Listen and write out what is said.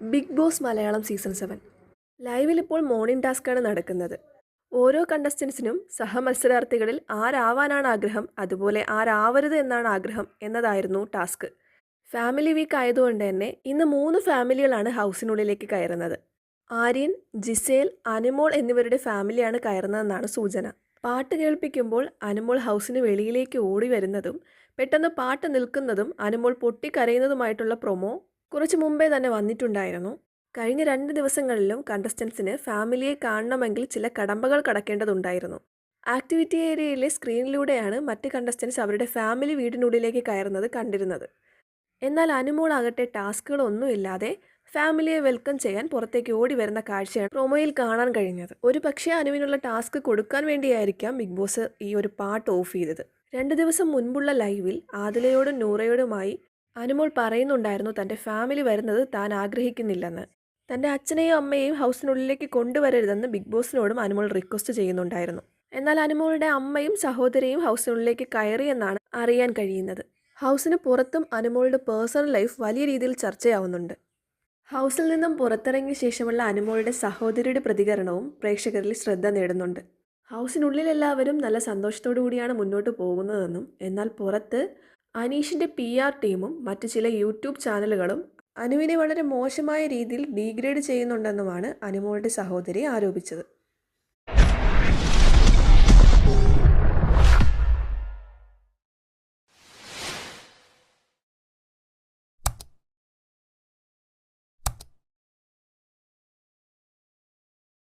Big Boss Malayalam season seven. ലൈവിൽ ഇപ്പോൾ morning ടാസ്ക്കാണ് നടക്കുന്നത്. ഓരോ കണ്ടസ്റ്റൻസിനും സഹമത്സരാർത്ഥികളിൽ ആരാവാനാണ് ആഗ്രഹം അതുപോലെ ആരാവരുത് എന്നാണ് ആഗ്രഹം എന്നതായിരുന്നു ടാസ്ക്. ഫാമിലി വീക്ക് ആയതുകൊണ്ട് തന്നെ ഇന്ന് മൂന്ന് ഫാമിലികളാണ് ഹൗസിനുള്ളിലേക്ക് കയറുന്നത്. ആര്യൻ ജിസേൽ അനുമോൾ എന്നിവരുടെ ഫാമിലിയാണ് കയറുന്നതെന്നാണ് സൂചന. പാട്ട് കേൾപ്പിക്കുമ്പോൾ അനുമോൾ ഹൗസിന് വെളിയിലേക്ക് ഓടി വരുന്നതും പെട്ടെന്ന് പാട്ട് നിൽക്കുന്നതും അനുമോൾ പൊട്ടിക്കരയുന്നതുമായിട്ടുള്ള പ്രൊമോ കുറച്ച് മുമ്പേ തന്നെ വന്നിട്ടുണ്ടായിരുന്നു. കഴിഞ്ഞ രണ്ട് ദിവസങ്ങളിലും കണ്ടസ്റ്റൻസിന് ഫാമിലിയെ കാണണമെങ്കിൽ ചില കടമ്പകൾ കടക്കേണ്ടതുണ്ടായിരുന്നു. ആക്ടിവിറ്റി ഏരിയയിലെ സ്ക്രീനിലൂടെയാണ് മറ്റ് കണ്ടസ്റ്റൻസ് അവരുടെ ഫാമിലി വീടിനുള്ളിലേക്ക് കയറുന്നത് കണ്ടിരുന്നത്. എന്നാൽ അനുമോളാകട്ടെ ടാസ്കുകളൊന്നുമില്ലാതെ ഫാമിലിയെ വെൽക്കം ചെയ്യാൻ പുറത്തേക്ക് ഓടി വരുന്ന കാഴ്ചയാണ് പ്രൊമോയിൽ കാണാൻ കഴിഞ്ഞത്. ഒരു പക്ഷേ അനുവിനുള്ള ടാസ്ക് കൊടുക്കാൻ വേണ്ടിയായിരിക്കാം ബിഗ് ബോസ് ഈ ഒരു പാട്ട് ഓഫ് ചെയ്തത്. രണ്ട് ദിവസം മുൻപുള്ള ലൈവിൽ ആദിലയോടും നൂറയോടുമായി അനുമോൾ പറയുന്നുണ്ടായിരുന്നു തന്റെ ഫാമിലി വരുന്നത് താൻ ആഗ്രഹിക്കുന്നില്ലെന്ന്. തന്റെ അച്ഛനെയും അമ്മയെയും ഹൗസിനുള്ളിലേക്ക് കൊണ്ടുവരരുതെന്ന് ബിഗ് ബോസിനോടും അനുമോൾ റിക്വസ്റ്റ് ചെയ്യുന്നുണ്ടായിരുന്നു. എന്നാൽ അനുമോളുടെ അമ്മയും സഹോദരിയും ഹൗസിനുള്ളിലേക്ക് കയറിയെന്നാണ് അറിയാൻ കഴിയുന്നത്. ഹൗസിന് പുറത്തും അനുമോളുടെ പേഴ്സണൽ ലൈഫ് വലിയ രീതിയിൽ ചർച്ചയാവുന്നുണ്ട്. ഹൗസിൽ നിന്നും പുറത്തിറങ്ങിയ ശേഷമുള്ള അനുമോളുടെ സഹോദരിയുടെ പ്രതികരണവും പ്രേക്ഷകരിൽ ശ്രദ്ധ നേടുന്നുണ്ട്. ഹൗസിനുള്ളിൽ എല്ലാവരും നല്ല സന്തോഷത്തോടു കൂടിയാണ് മുന്നോട്ട് പോകുന്നതെന്നും എന്നാൽ പുറത്ത് അനീഷിന്റെ പി ആർ ടീമും മറ്റു ചില യൂട്യൂബ് ചാനലുകളും അനുവിനെ വളരെ മോശമായ രീതിയിൽ ഡീഗ്രേഡ് ചെയ്യുന്നുണ്ടെന്നുമാണ് അനുമോളുടെ സഹോദരി ആരോപിച്ചത്.